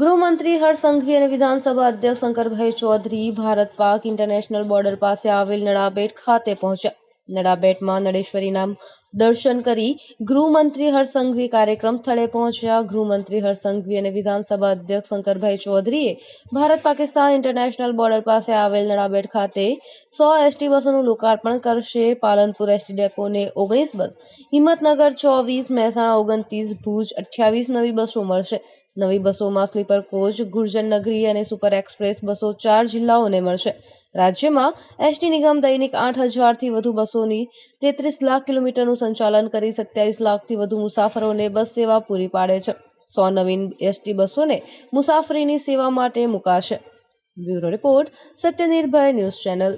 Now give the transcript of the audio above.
ગૃહમંત્રી હર્ષ સંઘવી અને વિધાનસભા અધ્યક્ષ શંકરભાઈ ચૌધરી ભારત પાક ઇન્ટરનેશનલ બોર્ડર પાસે આવેલ નડાબેટ ખાતે પહોંચ્યા. નડાબેટમાં નડેશ્વરીના દર્શન કરી ગૃહમંત્રી હરસંઘવી કાર્યક્રમ સ્થળે પહોંચ્યા. ગૃહમંત્રી હરસંઘવી અને વિધાનસભા અધ્યક્ષ શંકરભાઈ ચૌધરીએ ભારત પાકિસ્તાન ઇન્ટરનેશનલ બોર્ડર પાસે આવેલ નડાબેટ ખાતે સો એસટી બસોનું લોકાર્પણ કરશે. પાલનપુર એસટી ડેપોને ઓગણીસ બસ, હિંમતનગર ચોવીસ, મહેસાણા ઓગણત્રીસ, ભુજ અઠ્યાવીસ નવી બસો મળશે. નવી બસોમાં સ્લીપર કોચ, ગુર્જર નગરી અને સુપર એક્સપ્રેસ બસો ચાર જિલ્લાઓને મળશે. રાજ્યમાં એસટી નિગમ દૈનિક આઠ હજારથી વધુ બસોની તેત્રીસ લાખ કિલોમીટરનું સંચાલન કરી સત્યાવીસ લાખથી વધુ મુસાફરોને બસ સેવા પૂરી પાડે છે. સો નવીન એસટી બસોને મુસાફરીની સેવા માટે મુકાશે. Bureau report Satyanirbhay news channel.